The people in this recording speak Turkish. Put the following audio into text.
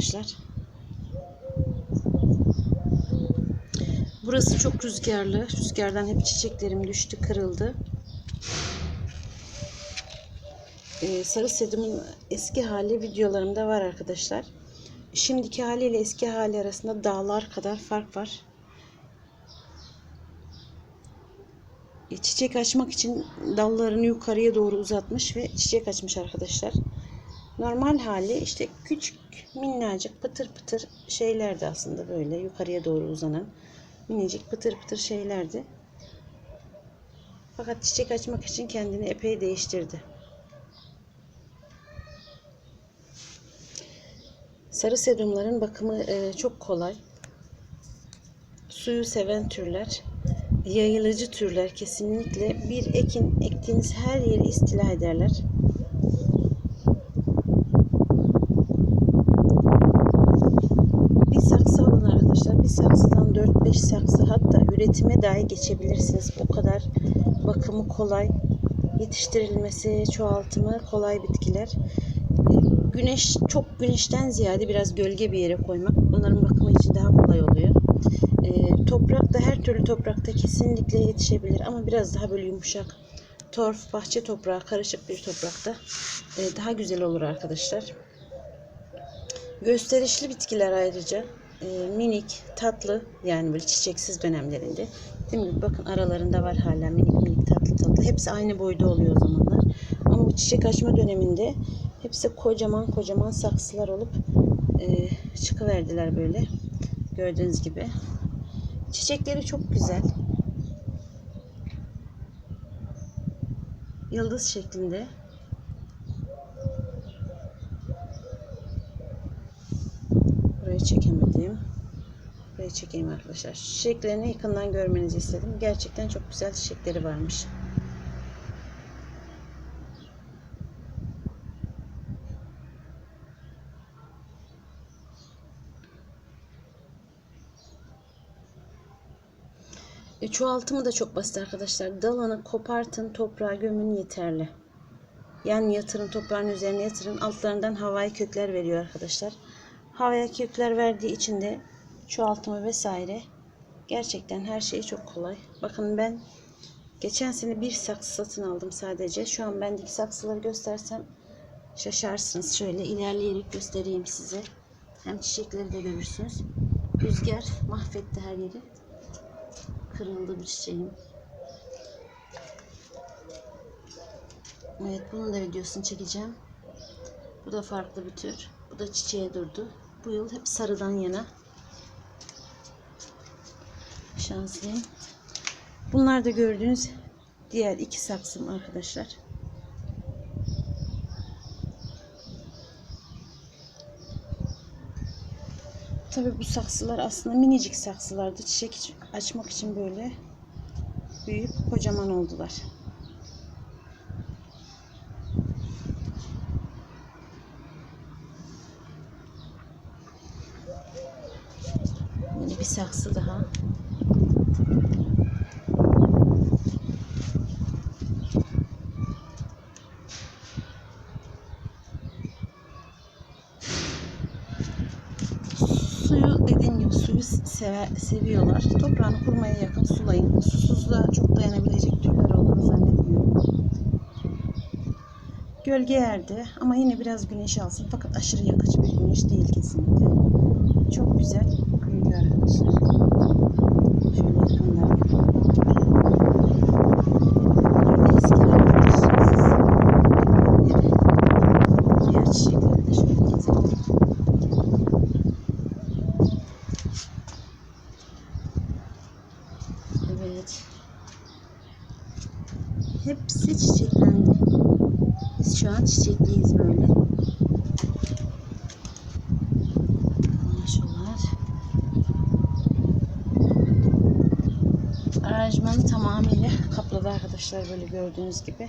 arkadaşlar. Burası çok rüzgarlı. Rüzgardan hep çiçeklerim düştü, kırıldı. Ee, sarı sedumun eski hali videolarımda var arkadaşlar. Şimdiki haliyle eski hali arasında dağlar kadar fark var. E, Çiçek açmak için dallarını yukarıya doğru uzatmış ve çiçek açmış arkadaşlar. Normal hali işte küçük minnacık pıtır pıtır şeylerdi aslında böyle yukarıya doğru uzanan minicik pıtır pıtır şeylerdi. Fakat çiçek açmak için kendini epey değiştirdi. Sarı sedumların bakımı e, çok kolay. Suyu seven türler, yayılıcı türler kesinlikle bir ekin ektiğiniz her yeri istila ederler. Bir saksı alın arkadaşlar. Bir saksıdan 4-5 saksı hatta üretime dahi geçebilirsiniz. O kadar bakımı kolay, yetiştirilmesi, çoğaltımı kolay bitkiler. Güneş çok güneşten ziyade biraz gölge bir yere koymak onların bakımı için daha kolay oluyor. E, toprakta her türlü toprakta kesinlikle yetişebilir ama biraz daha böyle yumuşak torf, bahçe toprağı, karışık bir toprakta e, daha güzel olur arkadaşlar. Gösterişli bitkiler ayrıca e, minik, tatlı yani böyle çiçeksiz dönemlerinde. Değil mi? Bakın aralarında var hala minik minik tatlı tatlı. Hepsi aynı boyda oluyor o zamanlar. Ama bu çiçek açma döneminde hepsi kocaman kocaman saksılar olup e, çıkıverdiler böyle. Gördüğünüz gibi. Çiçekleri çok güzel. Yıldız şeklinde. Burayı çekemedim. Çekeyim arkadaşlar. Çiçeklerini yakından görmenizi istedim. Gerçekten çok güzel çiçekleri varmış. E, çoğaltımı da çok basit arkadaşlar. Dalını kopartın, toprağa gömün yeterli. Yani yatırın, toprağın üzerine yatırın. Altlarından havai kökler veriyor arkadaşlar. Havaya kökler verdiği için de çoğaltımı vesaire gerçekten her şey çok kolay. Bakın ben geçen sene bir saksı satın aldım sadece. Şu an bendeki saksıları göstersem şaşarsınız. Şöyle ilerleyerek göstereyim size. Hem çiçekleri de görürsünüz. Rüzgar mahvetti her yeri. Kırıldı bir çiçeğim. Evet bunun da videosunu çekeceğim. Bu da farklı bir tür. Bu da çiçeğe durdu. Bu yıl hep sarıdan yana. Şanslıyım. Bunlar da gördüğünüz diğer iki saksım arkadaşlar. Tabii bu saksılar aslında minicik saksılardı. Çiçek açmak için böyle büyüyüp kocaman oldular. Yine bir saksı daha. Suyu dediğim gibi suyu sever, seviyorlar. Toprağını kurmaya yakın sulayın. Susuzluğa çok dayanabilecek türler olduğunu zannetmiyorum. Gölge yerde ama yine biraz güneş alsın. Fakat aşırı yakıcı bir güneş değil kesinlikle. Çok güzel arkadaşlar. Evet. Hepsi çiçeklendi. Biz şu an çiçekliyiz böyle. Aranjmanı tamamıyla kapladı arkadaşlar böyle gördüğünüz gibi.